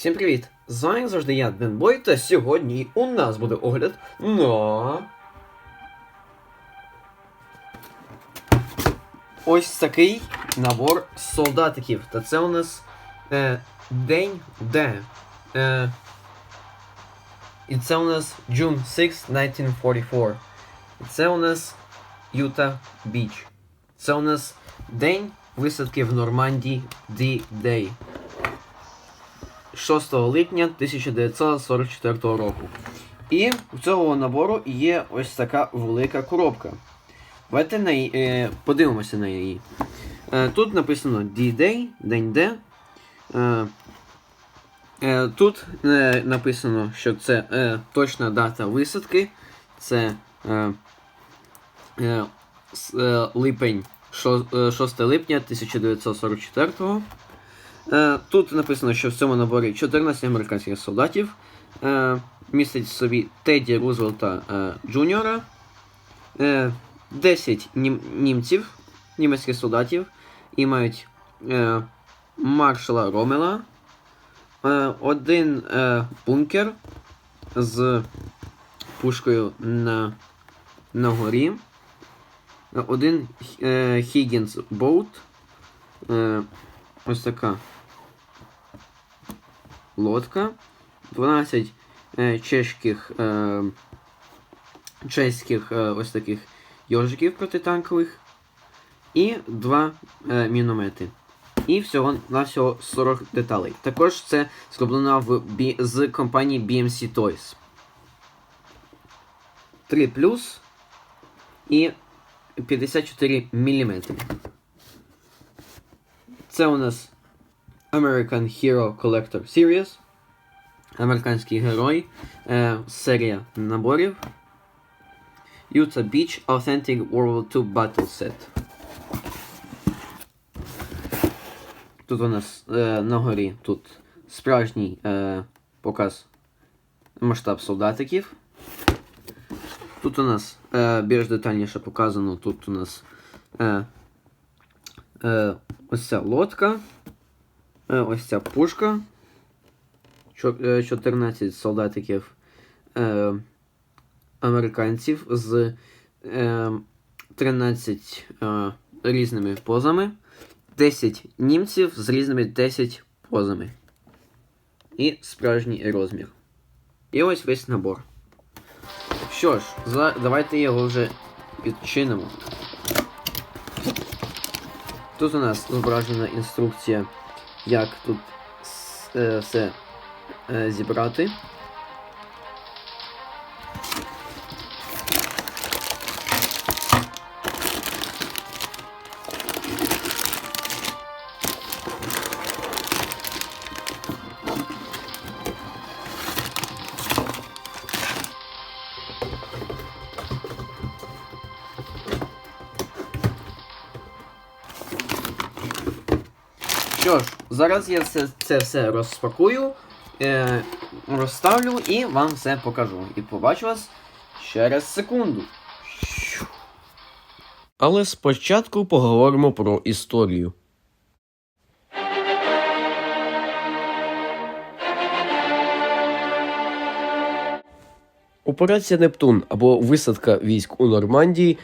Всім привіт! З вами завжди я, Денбой, та сьогодні у нас буде огляд на. Ось такий набор солдатиків. Та це у нас е, День Д. Е, і це у нас June 6, 1944. І це у нас Юта Біч. Це у нас День висадки в Нормандії D-Day. 6 липня 1944 року. І у цього набору є ось така велика коробка. Давайте на її, е, подивимося на її. Е, тут написано D-Day, День Д. Е, тут написано, що це точна дата висадки. Це липень, шо- е, 6 липня 1944 року. Е, Тут написано, що в цьому наборі 14 американських солдатів. Е, містить собі Теді Рузвельта е, Джуніора, е, 10 німців, німецьких солдатів, і мають маршала Ромела, один бункер з пушкою на, на горі, один Хіггінс Боут. Ось така лодка, 12 е, чешських, е, чеських е, ось таких йожиків протитанкових і 2 е, міномети. І всього на всього 40 деталей. Також це зроблено в, з компанії BMC Toys. 3 плюс і 54 мм. Це у нас American Hero Collector Series. Американський герой. Е, серія наборів. Utah Beach Authentic World War II Battle Set. Тут у нас е, на горі тут справжній е, показ масштаб солдатиків. Тут у нас е, більш детальніше показано. Тут у нас е, е, ось ця лодка. Е, Ось ця пушка. Е, 14 солдатиків е, американців з е, 13 е, різними позами. 10 німців з різними 10 позами. І справжній розмір. І ось весь набор. Що ж, за, давайте його вже відчинимо. Тут у нас зображена інструкція, як тут е, все е, зібрати. Зараз я це, це все розпакую, е, розставлю і вам все покажу. І побачу вас через секунду. Але спочатку поговоримо про історію. Операція Нептун або висадка військ у Нормандії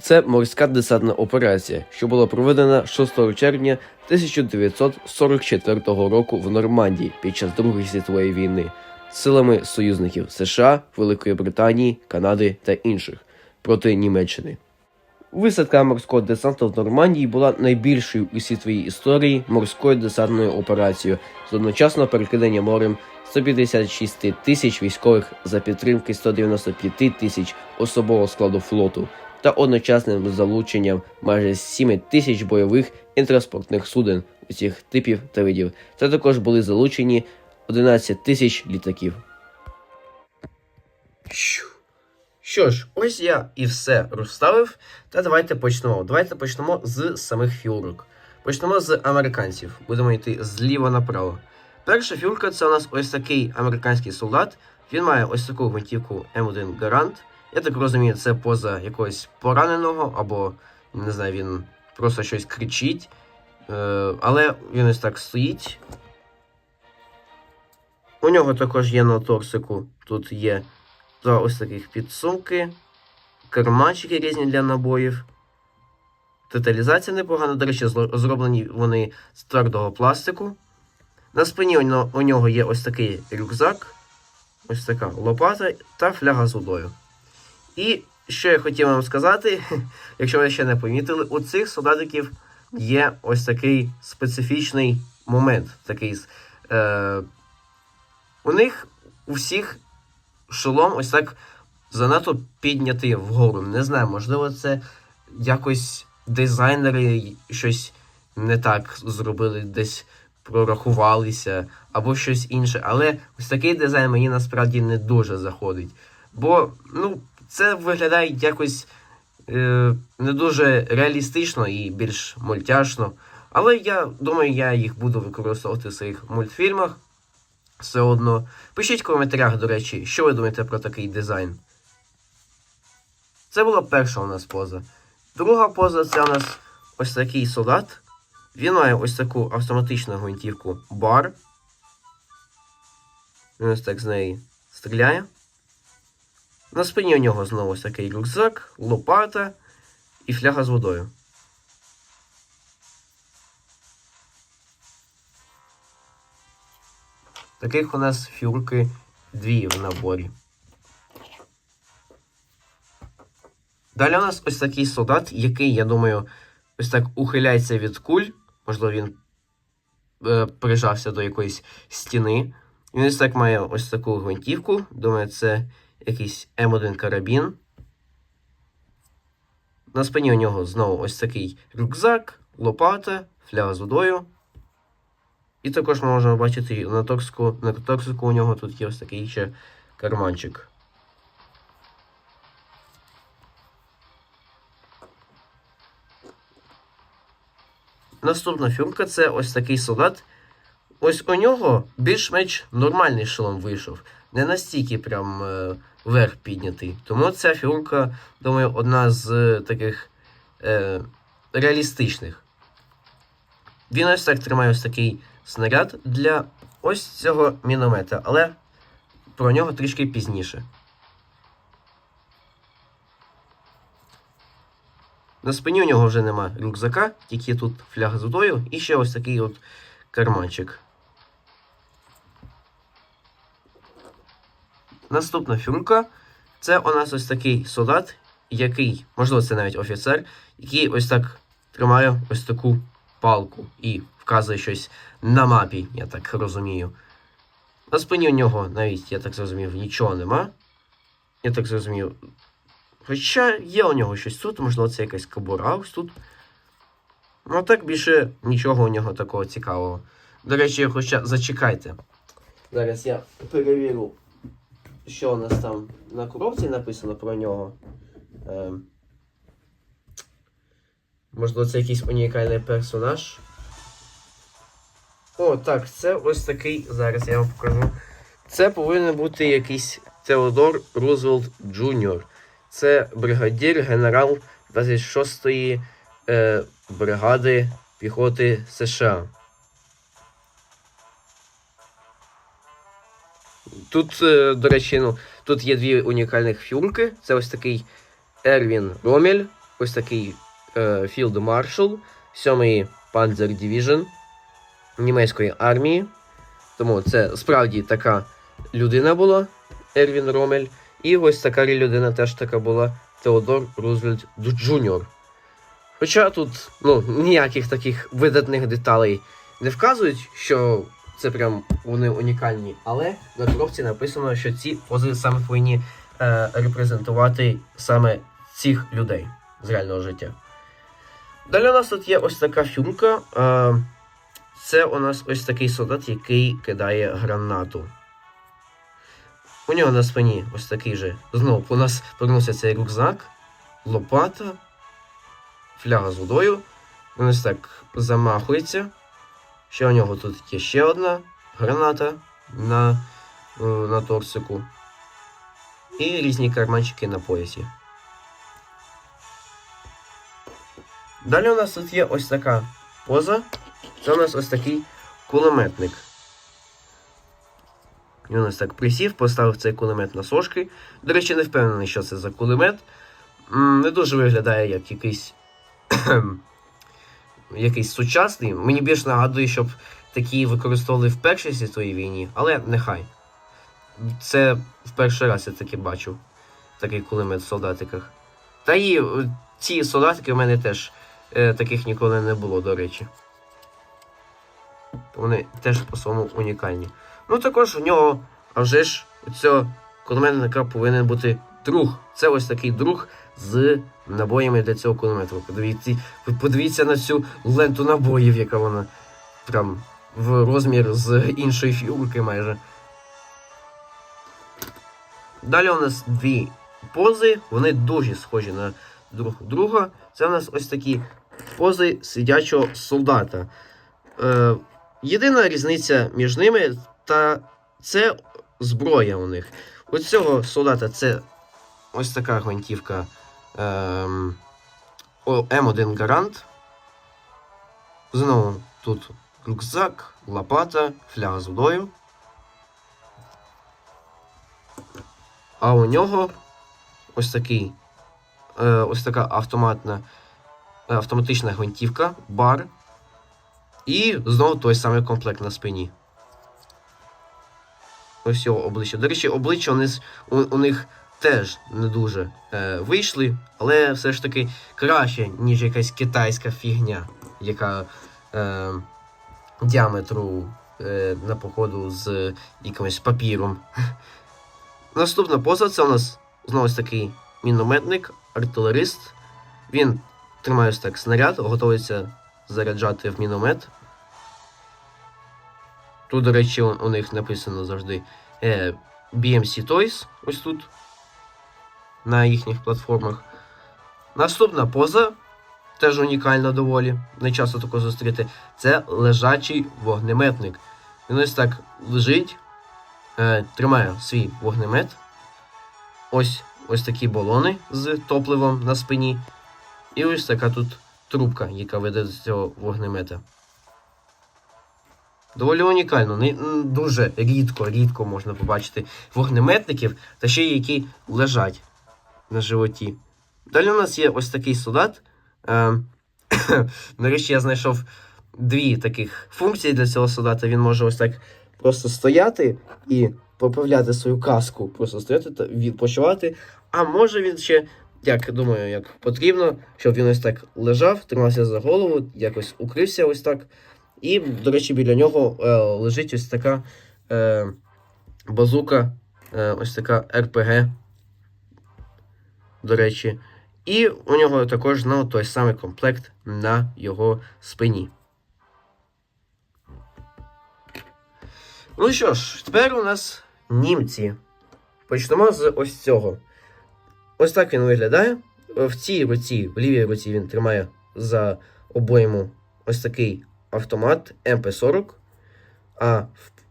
це морська десантна операція, що була проведена 6 червня 1944 року в Нормандії під час Другої світової війни силами союзників США, Великої Британії, Канади та інших проти Німеччини. Висадка морського десанту в Нормандії була найбільшою у світовій історії морською десантною операцією з одночасного перекидання морем 156 тисяч військових за підтримки 195 тисяч особового складу флоту та одночасним залученням майже 7 тисяч бойових і транспортних суден усіх типів та видів. Та також були залучені 11 тисяч літаків. Що ж, ось я і все розставив. Та давайте почнемо. Давайте почнемо з самих фігурок. Почнемо з американців. Будемо йти зліва направо. Перша фігурка це у нас ось такий американський солдат. Він має ось таку гвинтівку М1 Гарант. Я так розумію, це поза якогось пораненого, або, не знаю, він просто щось кричить. Е, але він ось так стоїть. У нього також є на торсику. Тут є два ось таких підсумки, карманчики різні для набоїв. Деталізація непогана, до речі, зроблені вони з твердого пластику. На спині у нього є ось такий рюкзак, ось така лопата та фляга з водою. І що я хотів вам сказати, якщо ви ще не помітили, у цих солдатиків є ось такий специфічний момент. Такий, е, у них у всіх шолом ось так занадто піднятий вгору. Не знаю, можливо, це якось дизайнери щось не так зробили, десь прорахувалися або щось інше. Але ось такий дизайн мені насправді не дуже заходить. Бо, ну, це виглядає якось е, не дуже реалістично і більш мультяшно. Але я думаю, я їх буду використовувати в своїх мультфільмах. Все одно. Пишіть в коментарях, до речі, що ви думаєте про такий дизайн. Це була перша у нас поза. Друга поза це у нас ось такий солдат. Він має ось таку автоматичну гвинтівку бар. Він ось так з неї стріляє. На спині у нього знову такий рюкзак, лопата і фляга з водою. Таких у нас фігурки дві в наборі. Далі у нас ось такий солдат, який, я думаю, ось так ухиляється від куль. Можливо, він е, прижався до якоїсь стіни. Він ось так має ось таку гвинтівку. Думаю, це якийсь М1 карабін. На спині у нього знову ось такий рюкзак, лопата, фляга з водою. І також ми можемо бачити на торсику, на торсику у нього тут є ось такий ще карманчик. Наступна фігурка це ось такий солдат. Ось у нього більш-менш нормальний шолом вийшов. Не настільки прям е, вверх піднятий. Тому ця фігурка, думаю, одна з е, таких е, реалістичних. Він ось так тримає ось такий снаряд для ось цього міномета, але про нього трішки пізніше. На спині у нього вже нема рюкзака, тільки тут фляга з водою і ще ось такий от карманчик. Наступна фігурка це у нас ось такий солдат, який, можливо, це навіть офіцер, який ось так тримає ось таку палку і вказує щось на мапі, я так розумію. На спині у нього навіть, я так зрозумів, нічого нема. Я так зрозумів. Хоча є у нього щось тут, можливо, це якась кобура ось тут. Ну так більше нічого у нього такого цікавого. До речі, хоча зачекайте. Зараз я перевірю, що у нас там на коробці написано про нього. Ем... Можливо, це якийсь унікальний персонаж. О, так, це ось такий. Зараз я вам покажу. Це повинен бути якийсь Теодор Рузвельт Джуніор. Це бригадір генерал 26-ї е, бригади піхоти США. Тут, е, до речі, ну, тут є дві унікальних фігурки. Це ось такий Ервін Ромель, ось такий е, Філд Маршал, 7-й Panzer Division німецької армії. Тому це справді така людина була, Ервін Ромель. І ось така людина теж така була Теодор Рузвельт Джуніор. Хоча тут ну, ніяких таких видатних деталей не вказують, що це прям вони унікальні, але на коробці написано, що ці пози саме повинні е, репрезентувати саме цих людей з реального життя. Далі у нас тут є ось така фюмка. Е, це у нас ось такий солдат, який кидає гранату. У нього на спині ось такий же. Знову у нас повернувся цей рюкзак, лопата, фляга з водою. Він ось так замахується. Ще у нього тут є ще одна граната на, е, на торсику. І різні карманчики на поясі. Далі у нас тут є ось така поза. Це у нас ось такий кулеметник. Він ось так присів, поставив цей кулемет на сошки. До речі, не впевнений, що це за кулемет. Не дуже виглядає як якийсь. Якийсь сучасний. Мені більш нагадує, щоб такі використовували в Першій світовій війні, але нехай. Це в перший раз я таки бачу. Такий кулемет в солдатиках. Та і е, ці солдатики в мене теж е, таких ніколи не було, до речі. Вони теж по-своєму унікальні. Ну також у нього, а вже ж, у цього кулеметника повинен бути друг. Це ось такий друг з набоями для цього кулемету. Подивіться, подивіться на цю ленту набоїв, яка вона прям в розмір з іншої фігурки майже. Далі у нас дві пози, вони дуже схожі на друг друга. Це у нас ось такі пози сидячого солдата. Е, єдина різниця між ними та це зброя у них. У цього солдата це ось така гвинтівка М1 Гарант. Знову тут рюкзак, лопата, фляга з водою. А у нього ось такий е, ось така автоматна е, автоматична гвинтівка, бар. І знову той самий комплект на спині. Ось його обличчя. До речі, обличчя у, у них теж не дуже е, вийшли, але все ж таки краще, ніж якась китайська фігня, яка е, діаметру е, на походу з якимось папіром. Наступна поза це у нас знову ось такий мінометник, артилерист. Він тримає ось так снаряд, готується заряджати в міномет. Тут, до речі, у них написано завжди е, BMC Toys, ось тут, на їхніх платформах. Наступна поза, теж унікальна доволі, не часто тако зустріти, це лежачий вогнеметник. Він ось так лежить, е, тримає свій вогнемет. Ось ось такі балони з топливом на спині. І ось така тут трубка, яка веде до цього вогнемета. Доволі унікально. Не, дуже рідко, рідко можна побачити вогнеметників, та ще які лежать на животі. Далі у нас є ось такий солдат. Е, нарешті я знайшов дві таких функції для цього солдата. Він може ось так просто стояти і поправляти свою каску, просто стояти та відпочивати. А може він ще, як думаю, як потрібно, щоб він ось так лежав, тримався за голову, якось укрився ось так. І, до речі, біля нього е, лежить ось така е, базука, е, ось така РПГ. До речі. І у нього також ну, той самий комплект на його спині. Ну що ж, тепер у нас німці. Почнемо з ось цього. Ось так він виглядає. В цій руці, в лівій руці він тримає за обойму ось такий автомат МП-40, а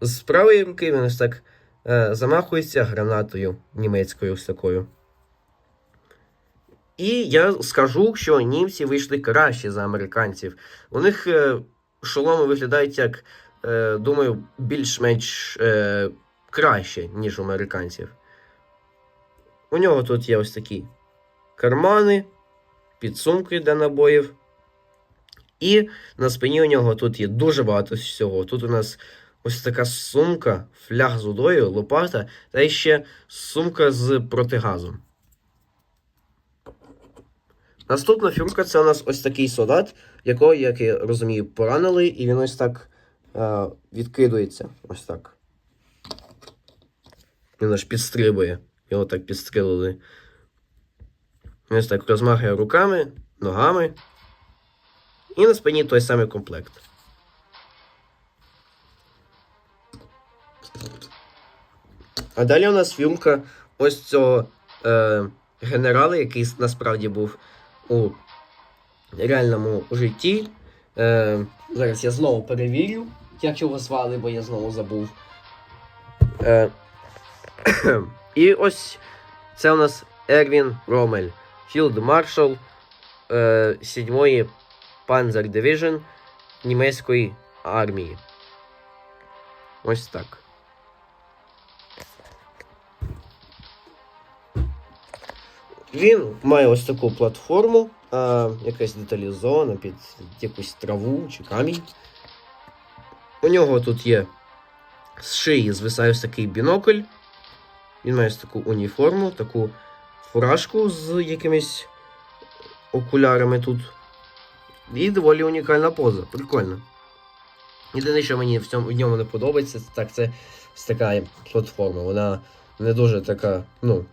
з правої руки він ось так е, замахується гранатою німецькою ось такою. І я скажу, що німці вийшли краще за американців. У них е, шоломи виглядають як, е, думаю, більш-менш е, краще, ніж у американців. У нього тут є ось такі кармани, підсумки для набоїв. І на спині у нього тут є дуже багато всього. Тут у нас ось така сумка, фляг з водою, лопата та ще сумка з протигазом. Наступна фігурка це у нас ось такий солдат, якого, як я розумію, поранили, і він ось так е, відкидується. Ось так. Він аж підстрибує. Його так підстрелили. Він ось так розмахує руками, ногами. І на спині той самий комплект. А далі у нас фігурка ось цього е, генерала, який насправді був у реальному житті. Е, зараз я знову перевірю, як його звали, бо я знову забув. Е, і ось це у нас Ервін Ромель, філд маршал е, 7-ї Panzer Division німецької армії. Ось так. Він має ось таку платформу, а, якась деталізована під якусь траву чи камінь. У нього тут є з шиї звисає ось такий бінокль. Він має ось таку уніформу, таку фуражку з якимись окулярами тут. І доволі унікальна поза. Прикольно. Єдине, що мені в цьому в ньому не подобається, так це така платформа. Вона не дуже така, ну.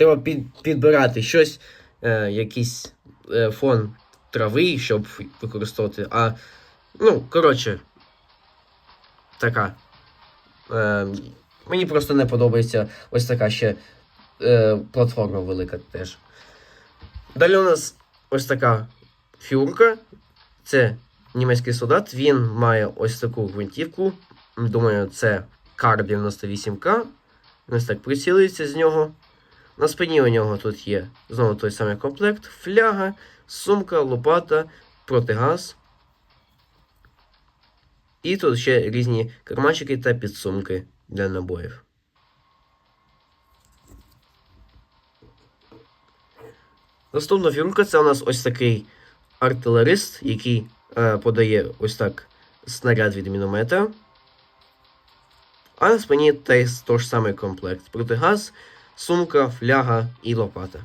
Треба під, підбирати щось, е, якийсь е, фон трави, щоб використовувати. А, ну, коротше, така. Е, мені просто не подобається ось така ще е, платформа велика теж. Далі у нас ось така фігурка. Це німецький солдат. Він має ось таку гвинтівку. Думаю, це Кар 98К. Він ось так прицілюється з нього. На спині у нього тут є знову той самий комплект, фляга, сумка, лопата, протигаз. І тут ще різні карманчики та підсумки для набоїв. Наступна фігурка це у нас ось такий артилерист, який е, подає ось так снаряд від міномета. А на спині той той ж самий комплект: протигаз, сумка, фляга і лопата.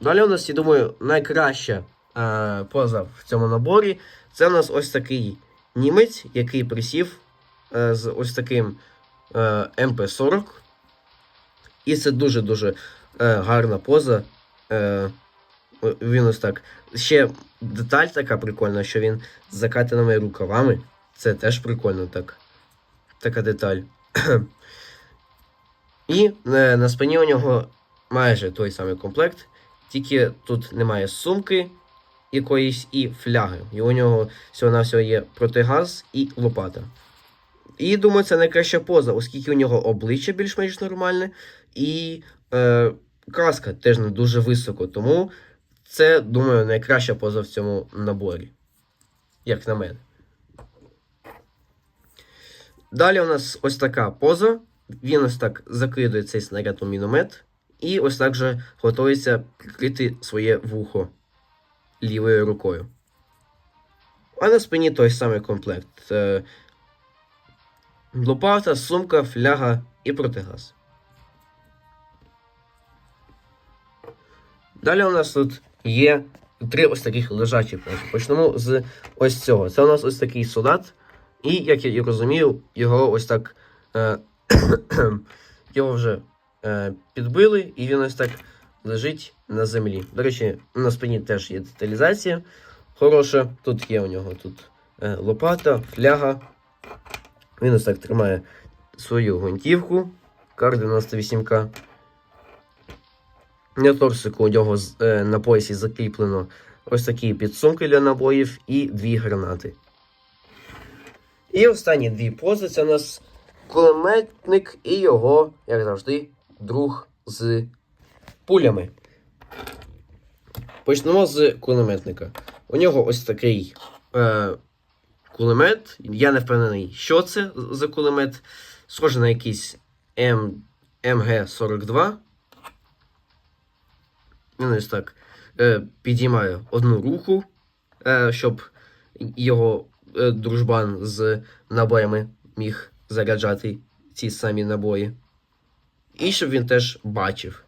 Далі у нас, я думаю, найкраща е, поза в цьому наборі. Це у нас ось такий німець, який присів е, з ось таким е, МП-40. І це дуже-дуже е, гарна поза. Е, він ось так. Ще деталь така прикольна, що він з закатаними рукавами. Це теж прикольно так. Така деталь. І е, на спині у нього майже той самий комплект, тільки тут немає сумки якоїсь і фляги. І у нього всього-навсього є протигаз і лопата. І думаю, це найкраща поза, оскільки у нього обличчя більш-менш нормальне, і е, краска теж не дуже високо. Тому це, думаю, найкраща поза в цьому наборі. Як на мене. Далі у нас ось така поза. Він ось так закидує цей снаряд у міномет. І ось так же готується прикрити своє вухо лівою рукою. А на спині той самий комплект. Е, лопата, сумка, фляга і протигаз. Далі у нас тут є три ось таких лежачі пози. Почнемо з ось цього. Це у нас ось такий солдат. І, як я і розумію, його ось так. Його вже е, підбили, і він ось так лежить на землі. До речі, на спині теж є деталізація хороша. Тут є у нього тут е, лопата, фляга. Він ось так тримає свою гвинтівку. Кар 98К. На торсику у нього е, на поясі закріплено ось такі підсумки для набоїв і дві гранати. І останні дві пози це у нас кулеметник і його, як завжди, друг з пулями. Почнемо з кулеметника. У нього ось такий е, кулемет. Я не впевнений, що це за кулемет. Схоже на якийсь М, МГ-42. Він ось так е, підіймає одну руку, е, щоб його е, дружбан з набоями міг заряджати ці самі набої. І щоб він теж бачив.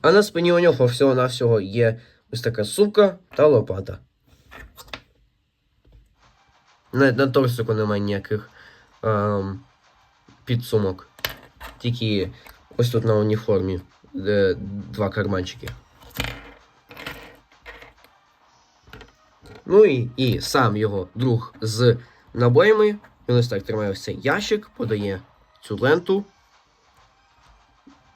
А на спині у нього всього-навсього є ось така сумка та лопата. Навіть на торсику немає ніяких ем, підсумок. Тільки ось тут на уніформі е, два карманчики. Ну і, і сам його друг з набоями. Він ось так тримає ось цей ящик, подає цю ленту.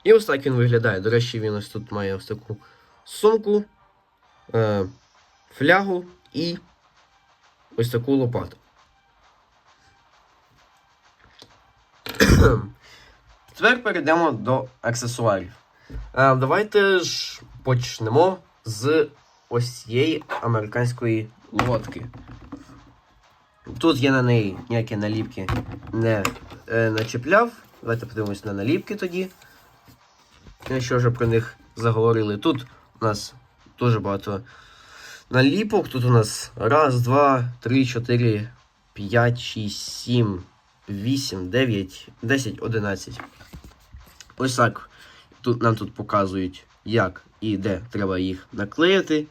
І ось так він виглядає. До речі, він ось тут має ось таку сумку, е, флягу і ось таку лопату. Тепер перейдемо до аксесуарів. Е, давайте ж почнемо з ось цієї американської лодки. Тут я на неї ніякі наліпки не е, начепляв. Давайте подивимось на наліпки тоді. Якщо вже про них заговорили. Тут у нас дуже багато наліпок. Тут у нас раз, два, три, чотири, п'ять, шість, сім, вісім, дев'ять, десять, одинадцять. Ось так. Тут нам тут показують, як і де треба їх наклеїти.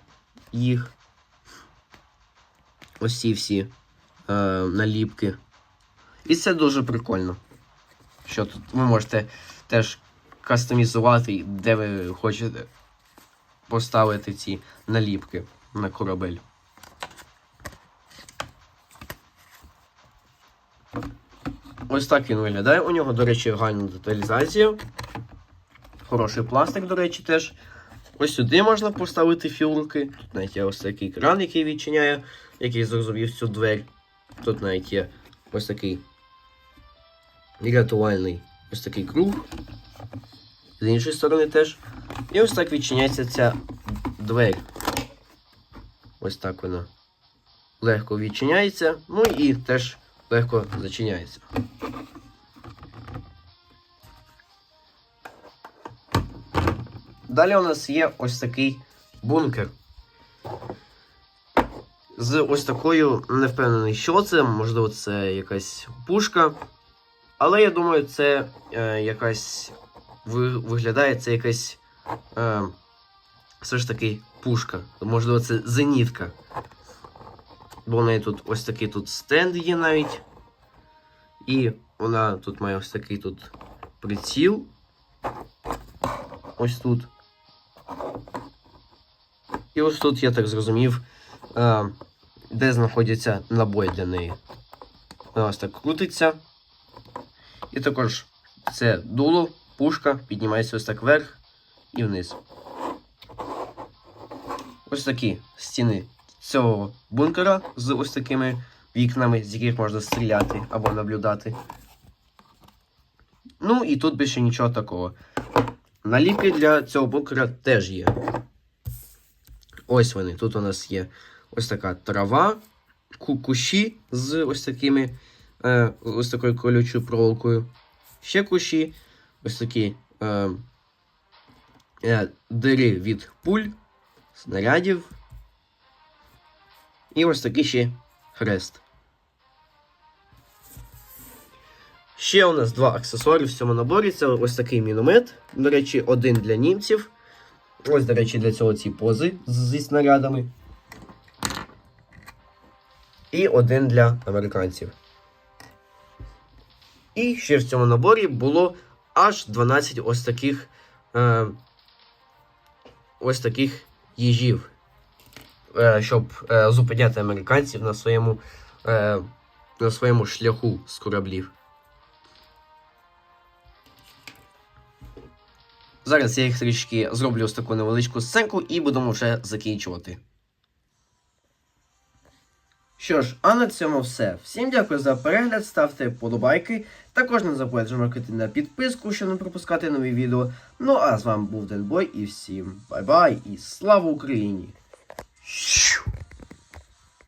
Їх. Ось ці всі е, наліпки. І це дуже прикольно. Що тут ви можете теж кастомізувати, де ви хочете поставити ці наліпки на корабель. Ось так він виглядає. У нього, до речі, гарна деталізація. Хороший пластик, до речі, теж. Ось сюди можна поставити фігурки. Навіть є ось такий кран, який відчиняє, який зрозумів цю двері. Тут навіть є ось такий рятувальний ось такий круг. З іншої сторони теж. І ось так відчиняється ця двері. Ось так вона легко відчиняється, ну і теж легко зачиняється. Далі у нас є ось такий бункер. З ось такою не впевнений, що це, можливо, це якась пушка. Але я думаю, це е, якась ви- виглядає це якась е, все ж таки пушка. Можливо, це зенітка. Бо в неї тут ось такий тут стенд є навіть. І вона тут має ось такий тут приціл. Ось тут. І ось тут, я так зрозумів, е, де знаходяться набої для неї. Вона ось так крутиться. І також це дуло, пушка, піднімається ось так вверх і вниз. Ось такі стіни цього бункера з ось такими вікнами, з яких можна стріляти або наблюдати. Ну і тут більше нічого такого. Наліпки для цього бункера теж є. Ось вони. Тут у нас є ось така трава, ку- кущі з ось такими, е, ось такою колючою проволокою. Ще кущі, ось такі е, е, дири від пуль, снарядів. І ось такий ще хрест. Ще у нас два аксесуари в цьому наборі. Це ось такий міномет. До речі, один для німців. Ось, до речі, для цього ці пози зі снарядами. І один для американців. І ще в цьому наборі було аж 12 ось таких е, ось таких їжів, е, щоб е, зупиняти американців на своєму, е, на своєму шляху з кораблів. Зараз я їх трішки зроблю ось таку невеличку сценку і будемо вже закінчувати. Що ж, а на цьому все. Всім дякую за перегляд, ставте вподобайки. Також не забудьте жмакати на підписку, щоб не пропускати нові відео. Ну а з вами був Денбой і всім бай-бай і слава Україні!